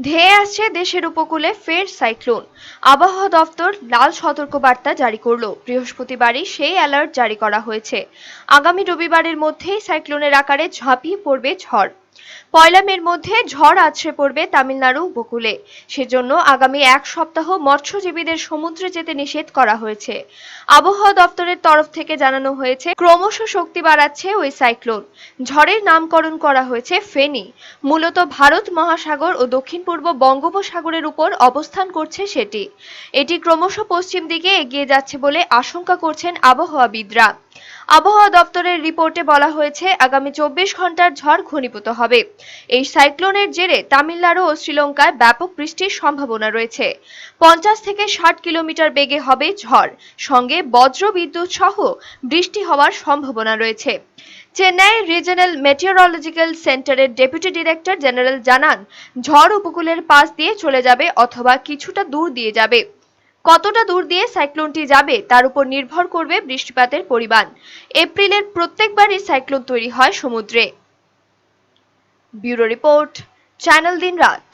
ধেয়ে আসছে দেশের উপকূলে ফের সাইক্লোন। আবহাওয়া দপ্তর লাল সতর্কবার্তা জারি করল। বৃহস্পতিবারই সেই অ্যালার্ট জারি করা হয়েছে। আগামী রবিবারের মধ্যেই সাইক্লোনের আকারে ঝাঁপিয়ে পড়বে ঝড়। পয়লা মের মধ্যে ঝড় আছড়ে পড়বে তামিলনাড়ু উপকূলে। সেজন্য আগামী এক সপ্তাহ মৎস্যজীবীদের সমুদ্রে যেতে নিষেধ করা হয়েছে। আবহাওয়া দপ্তরের তরফ থেকে জানানো হয়েছে, ক্রমশ শক্তি বাড়াচ্ছে ওই সাইক্লোন। ঝড়ের নামকরণ করা হয়েছে ফেনী। মূলত ভারত মহাসাগর ও দক্ষিণ পূর্ব বঙ্গোপসাগরের উপর অবস্থান করছে সেটি। এটি ক্রমশ পশ্চিম দিকে এগিয়ে যাচ্ছে বলে আশঙ্কা করছেন আবহাওয়াবিদরা। আবহাওয়া দপ্তরের রিপোর্টে বলা হয়েছে, আগামী চব্বিশ ঘণ্টার ঝড় ঘনীভূত হবে। এই সাইক্লোনের জেরে তামিলনাড়ু ও শ্রীলঙ্কায় ব্যাপক বৃষ্টির সম্ভাবনা রয়েছে। পঞ্চাশ থেকে ষাট কিলোমিটার বেগে হবে ঝড়। সঙ্গে বজ্র বিদ্যুৎ সহ বৃষ্টি হওয়ার সম্ভাবনা রয়েছে। চেন্নাই রিজনাল মেটিওরোলজিক্যাল সেন্টারের ডেপুটি ডিরেক্টর জেনারেল জানান, ঝড় উপকূলের পাশ দিয়ে চলে যাবে অথবা কিছুটা দূর দিয়ে যাবে। কতটা দূর দিয়ে সাইক্লোনটি যাবে তার উপর নির্ভর করবে বৃষ্টিপাতের পরিমাণ। এপ্রিলের প্রত্যেকবারই সাইক্লোন তৈরি হয় সমুদ্রে। ব্যুরো রিপোর্ট, চ্যানেল দিন রাত